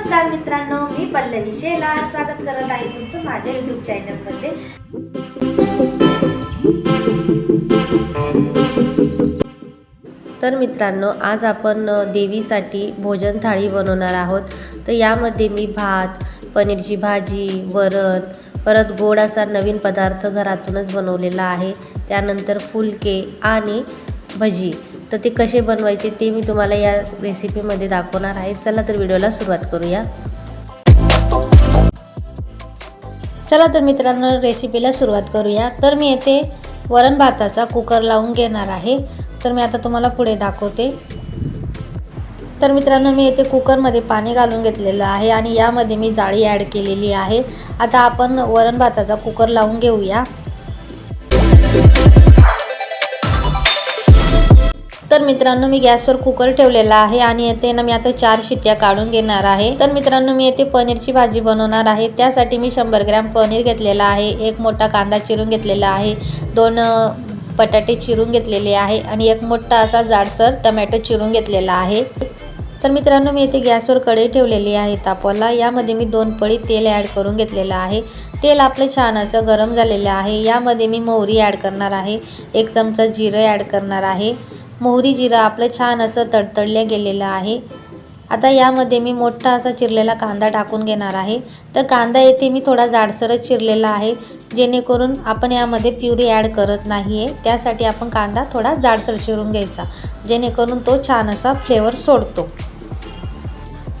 नमस्कार मित्रांनो मी पल्लवी शेला स्वागत करत आहे तुमचं माझ्या युट्यूब चॅनलमध्ये तर मित्रांनो आज आपण देवीसाठी भोजन थाळी बनवणार आहोत. तर यामध्ये मी भात पनीरची भाजी वरण परत गोड असा नवीन पदार्थ घरातूनच बनवलेला आहे. त्यानंतर फुलके आणि भजी. तर ते कसे बनवायचे ते मी तुम्हाला या रेसिपीमध्ये दाखवणार आहे. चला तर व्हिडिओला सुरुवात करूया. चला तर मित्रांनो रेसिपीला सुरुवात करूया. तर मी येथे वरण भाताचा कुकर लावून घेणार आहे. तर मी आता तुम्हाला पुढे दाखवते. तर मित्रांनो मी येथे कुकरमध्ये पाणी घालून घेतलेलं आहे आणि यामध्ये मी जाळी ॲड केलेली आहे. आता आपण वरण भाताचा कुकर लावून घेऊया. तर मित्रांनो मी गॅसवर कुकर ठेवलेला आहे आणि येथे ना मी आता चार शिट्ट्या काढून घेणार आहे. तर मित्रांनो मी येथे पनीरची भाजी बनवणार आहे. त्यासाठी मी शंभर ग्रॅम पनीर घेतलेला आहे. एक मोठा कांदा चिरून घेतलेला आहे. दोन बटाटे चिरून घेतलेले आहे आणि एक मोठा असा जाडसर टमॅटो चिरून घेतलेला आहे. तर मित्रांनो मी इथे गॅसवर कढई ठेवलेली आहे तापवाला यामध्ये मी दोन पळी तेल ॲड करून घेतलेलं आहे. तेल आपलं छान असं गरम झालेलं आहे. यामध्ये मी मोहरी ॲड करणार आहे. एक चमचा जिरं ॲड करणार आहे. मोहरी जिरं आपलं छान असं तडतडलं गेलेलं आहे. आता यामध्ये मी मोठा असा चिरलेला कांदा टाकून घेणार आहे. तर कांदा येथे मी थोडा जाडसरच चिरलेला आहे. जेणेकरून आपण यामध्ये प्युरी ॲड करत नाही आहे त्यासाठी आपण कांदा थोडा जाडसर चिरून घ्यायचा. जेणेकरून तो छान असा फ्लेवर सोडतो.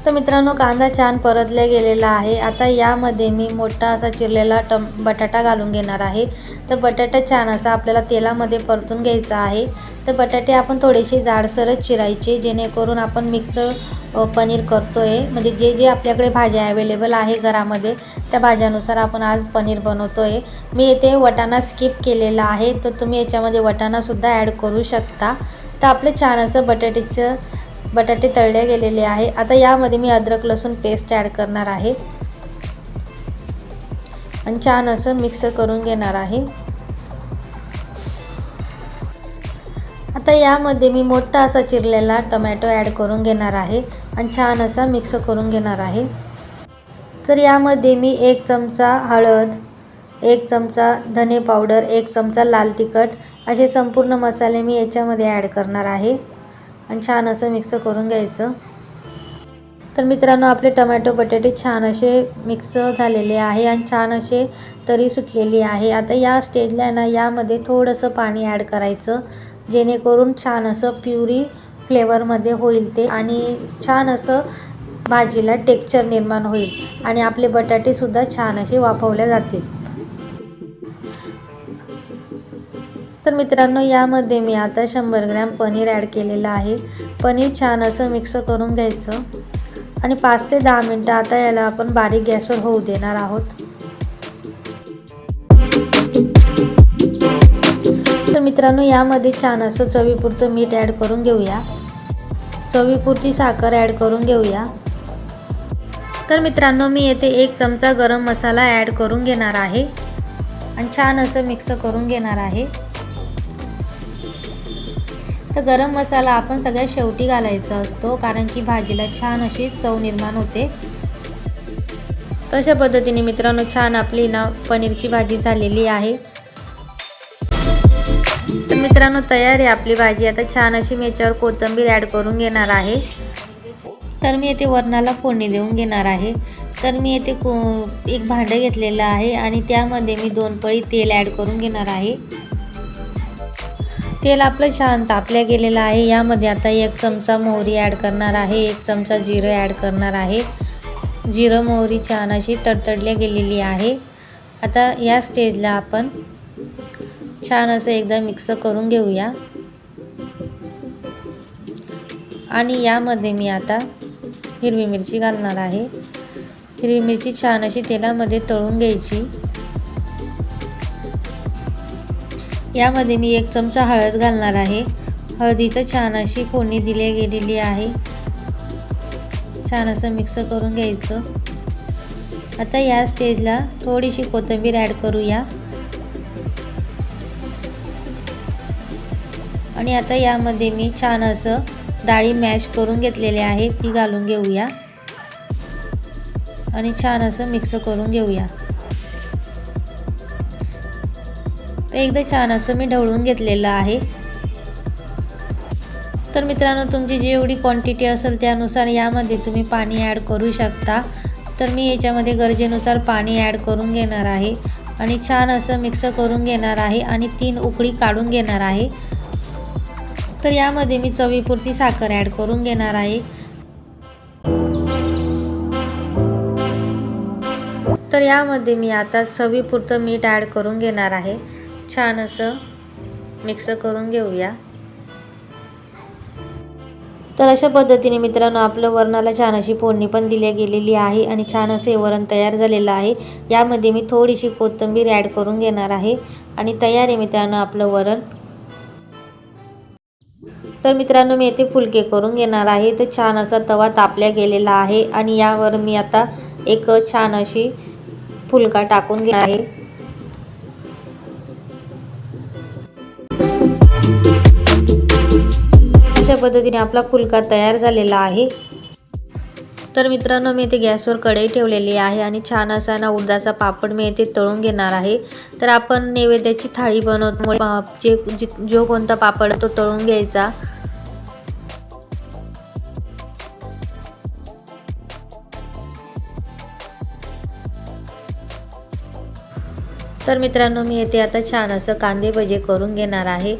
तर मित्रांनो कांदा छान परतला गेलेला आहे. आता यामध्ये मी मोठा असा चिरलेला टम बटाटा घालून घेणार आहे. तर बटाटा छान असा आपल्याला तेलामध्ये परतून घ्यायचा आहे. तर बटाटे आपण थोडेसे जाडसरच चिरायचे जेणेकरून आपण मिक्स पनीर करतो आहे म्हणजे जे जे आपल्याकडे भाज्या अवेलेबल आहे घरामध्ये त्या भाज्यानुसार आपण आज पनीर बनवतो आहे मी येथे वटाणा स्किप केलेला आहे. तर तुम्ही याच्यामध्ये वटाणासुद्धा ॲड करू शकता. तर आपलं छान असं बटाट्याचं बटाटे तळले गेलेले आहे. आता यामध्ये मी अद्रक लसूण पेस्ट ॲड करणार आहे. आणि छान असं मिक्स करून घेणार आहे. आता यामध्ये मी मोठा असा चिरलेला टमॅटो ॲड करून घेणार आहे आणि छान असा मिक्स करून घेणार आहे. तर यामध्ये मी एक चमचा हळद एक चमचा धने पावडर एक चमचा लाल तिखट असे संपूर्ण मसाले मी याच्यामध्ये ॲड करणार आहे. आणि छान असं मिक्स करून घ्यायचं. तर मित्रांनो आपले टमॅटो बटाटे छान असे मिक्स झालेले आहे आणि छान असे तरी सुटलेली आहे. आता या स्टेजला आहे ना यामध्ये थोडंसं पाणी ॲड करायचं जेणेकरून छान असं प्युरी फ्लेवरमध्ये होईल ते आणि छान असं भाजीला टेक्चर निर्माण होईल आणि आपले बटाटेसुद्धा छान असे वाफवल्या जातील. तर मित्रांनो यामध्ये मी आता शंभर ग्रॅम पनीर ॲड केलेलं आहे. पनीर छान असं मिक्स करून घ्यायचं. आणि पाच ते दहा मिनटं आता याला आपण बारीक गॅसवर होऊ देणार आहोत. तर मित्रांनो यामध्ये छान असं चवीपुरतं मीठ ॲड करून घेऊया. चवीपुरती साखर ॲड करून घेऊया. तर मित्रांनो मी येथे एक चमचा गरम मसाला ॲड करून घेणार आहे. आणि छान असं मिक्स करून घेणार आहे. तर गरम मसाला आपण सगळ्यात शेवटी घालायचा असतो कारण की भाजीला छान अशी चव निर्माण होते. तशा पद्धतीने मित्रांनो छान आपली ना पनीरची भाजी झालेली आहे. तर मित्रांनो तयार आहे आपली भाजी. आता छान अशी मी याच्यावर कोथिंबीर ॲड करून घेणार आहे. तर मी येथे वरणाला फोडणी देऊन घेणार आहे. तर मी येथे को एक भांडं घेतलेलं आहे आणि त्यामध्ये मी दोन पळी तेल ॲड करून घेणार आहे. तेल आपलं छान तापल्या गेलेलं आहे. यामध्ये आता एक चमचा मोहरी ॲड करणार आहे एक चमचा जिरं ॲड करणार आहे. जिरं मोहरी छान अशी तडतडल्या गेलेली आहे. आता या स्टेजला आपण छान असं एकदा मिक्स करून घेऊया. आणि यामध्ये मी आता हिरवी मिरची घालणार आहे. हिरवी मिरची छान अशी तेलामध्ये तळून घ्यायची. यामध्ये मी एक चमचा हळद घालणार आहे. हळदीचं छान अशी फोडणी दिली गेलेली आहे. छान असं मिक्स करून घ्यायचं. आता या स्टेजला थोडीशी कोथिंबीर ॲड करूया. आणि आता यामध्ये मी छान असं डाळी मॅश करून घेतलेली आहे ती घालून घेऊया. आणि छान असं मिक्स करून घेऊया. तर एकदा छान असं मी ढवळून घेतलेलं आहे. तर मित्रांनो तुमची जेवढी क्वांटिटी असेल त्यानुसार यामध्ये तुम्ही पाणी ॲड करू शकता. तर मी याच्यामध्ये गरजेनुसार पाणी ॲड करून घेणार आहे. आणि छान असं मिक्स करून घेणार आहे आणि तीन उकळी काढून घेणार आहे. तर यामध्ये मी चवीपुरती साखर ॲड करून घेणार आहे. तर यामध्ये मी आता चवीपुरतं मीठ ॲड करून घेणार आहे. छान असं मिक्स करून घेऊया. तर अशा पद्धतीने मित्रांनो आपलं वरणाला छान अशी फोडणी पण दिली गेलेली आहे आणि छान असे वरण तयार झालेलं आहे. यामध्ये मी थोडीशी कोथिंबीर ॲड करून घेणार आहे आणि तयार आहे मित्रांनो आपलं वरण. तर मित्रांनो मी येथे फुलके करून घेणार आहे. तर छान असा तवा तापल्या गेलेला आहे आणि यावर मी आता एक छान अशी फुलका टाकून घेणार आहे. अशा पद्धतीने आपला फुलका तयार झालेला आहे. तर मित्रांनो मी इथे गॅसवर कढई ठेवलेली आहे आणि छान असा ना उडदाचा पापड मी इथे तळून घेणार आहे. तर आपण नैवेद्याची थाळी बनवतो जे जो कोणता पापड तो तळून घ्यायचा. तर मित्रांनो मी येथे आता छान असं कांदे भजे करून घेणार आहे.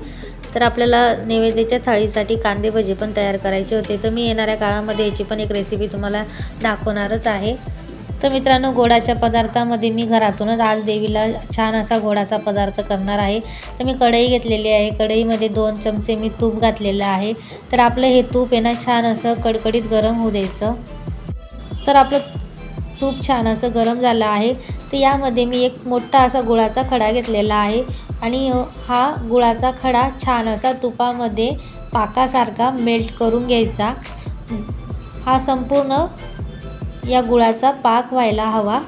तर आपल्याला नैवेद्याच्या थाळीसाठी कांदे भजी पण तयार करायचे होते. तर मी येणाऱ्या काळामध्ये याची पण एक रेसिपी तुम्हाला दाखवणारच आहे. तर मित्रांनो गोडाच्या पदार्थामध्ये मी घरातूनच आज देवीला छान असा गोडाचा पदार्थ करणार आहे. तर मी कढई घेतलेली आहे. कढईमध्ये दोन चमचे मी तूप घातलेलं आहे. तर आपलं हे तूप आहे ना छान असं कडकडीत गरम होऊ द्यायचं. तर आपलं तूप छान असं गरम झालं आहे. तर यामध्ये मी एक मोठा असा गुळाचा खडा घेतलेला आहे. आणि हा गुळाचा खडा छान असा तुपामध्ये पाकासारखा मेल्ट करून घ्यायचा. हा संपूर्ण या गुळाचा पाक व्हायला हवा.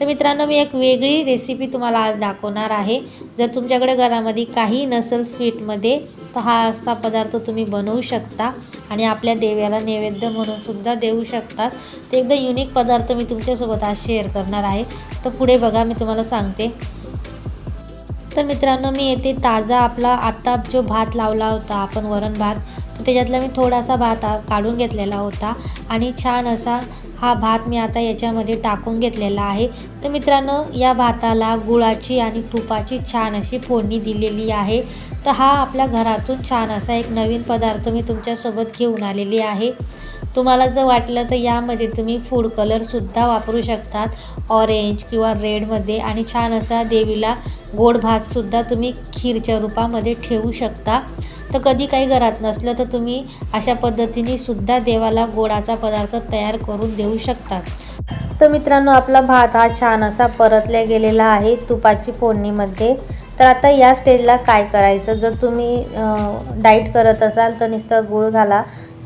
तर मित्रांनो मी एक वेगळी रेसिपी तुम्हाला आज दाखवणार आहे. जर तुमच्याकडे घरामध्ये काही नसेल स्वीटमध्ये तर हा असा पदार्थ तुम्ही बनवू शकता आणि आपल्या देव्याला नैवेद्य म्हणून सुद्धा देऊ शकतात ते एकदम युनिक पदार्थ मी तुमच्यासोबत आज शेअर करणार आहे. तर पुढे बघा मी तुम्हाला सांगते. तर मित्रांनो मी येथे ताजा आपला आत्ता जो भात लावला होता आपण वरण भात तर त्याच्यातला मी थोडासा भात काढून घेतलेला होता आणि छान असा हा भात मी आता याच्यामध्ये टाकून घेतलेला आहे. तर मित्रांनो या भाताला गुळाची आणि तुपाची छान अशी फोडणी दिलेली आहे. तर हा आपल्या घरातून छान असा एक नवीन पदार्थ मी तुमच्यासोबत घेऊन आलेली आहे. तुम्हाला जर वाटलं तर यामध्ये तुम्ही फूड कलरसुद्धा वापरू शकतात. ऑरेंज किंवा रेडमध्ये आणि छान असा देवीला गोड भातसुद्धा तुम्ही खीरच्या रूपामध्ये ठेवू शकता. तर कधी काही घरात नसलं तर तुम्ही अशा पद्धतीने सुद्धा देवाला गोडाचा पदार्थ तयार करून देऊ शकतात तर मित्रांनो आपला भात हा छान असा परतल्या गेलेला आहे तुपाची फोडणीमध्ये. तर आता या स्टेजला काय करायचं? जर तुम्ही डाईट करत असाल तर नुसतं गूळ घाला.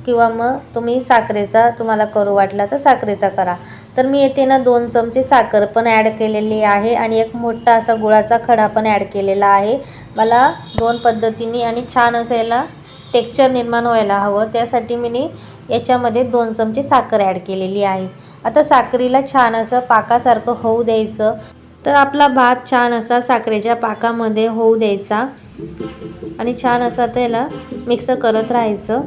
किंवा मग तुम्ही साखरेचा तुम्हाला करू वाटला तर साखरेचा करा. तर मी येथे ना दोन चमचे साखर पण ॲड केलेली आहे आणि एक मोठा असा गुळाचा खडा पण ॲड केलेला आहे. मला दोन पद्धतीने आणि छान असं याला टेक्चर निर्माण व्हायला हवं. त्यासाठी मी याच्यामध्ये दोन चमचे साखर ॲड केलेली आहे. आता साखरीला छान असं पाकासारखं होऊ द्यायचं. तर आपला भात छान असा साखरेच्या पाकामध्ये होऊ द्यायचा. आणि छान असा त्याला मिक्स करत राहायचं.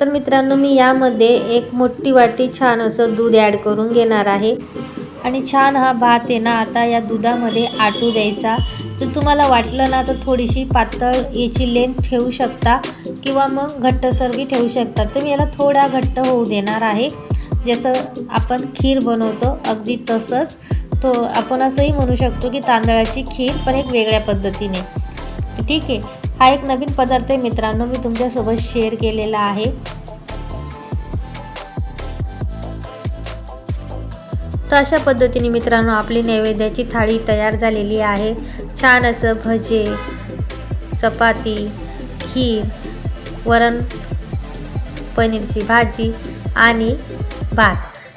तर मित्रांनो मी यामध्ये एक मोठी वाटी छान असं दूध ॲड करून घेणार आहे. आणि छान हा भात आहे ना आता या दुधामध्ये आटू द्यायचा. जर तुम्हाला वाटलं ना तर थोडीशी पातळ याची लेंथ ठेवू शकता किंवा मग घट्टसरबी ठेवू शकता. तर मी याला थोडा घट्ट होऊ देणार आहे. जसं आपण खीर बनवतो अगदी तसंच. तो आपण असंही म्हणू शकतो की तांदळाची खीर पण एक वेगळ्या पद्धतीने. ठीक आहे? हा एक नवीन पदार्थ आहे मित्रांनो मी तुमच्यासोबत शेअर केलेला आहे. तर अशा पद्धतीने मित्रांनो आपली नैवेद्याची थाळी तयार झालेली आहे. छान असं भजे चपाती खीर वरण पनीरची भाजी आणि भात.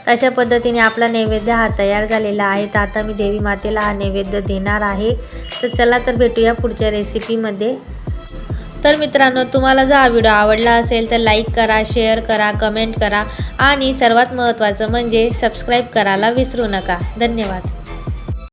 अशा पद्धतीने आपला नैवेद्य हा तयार झालेला आहे. तर आता मी देवी मातेला हा नैवेद्य देणार आहे. तर चला तर भेटूया पुढच्या रेसिपीमध्ये तर मित्रांनो तुम्हाला जर हा व्हिडिओ आवडला असेल तर लाईक करा शेअर करा कमेंट करा आणि सर्वात महत्त्वाचं म्हणजे सबस्क्राईब करायला विसरू नका. धन्यवाद.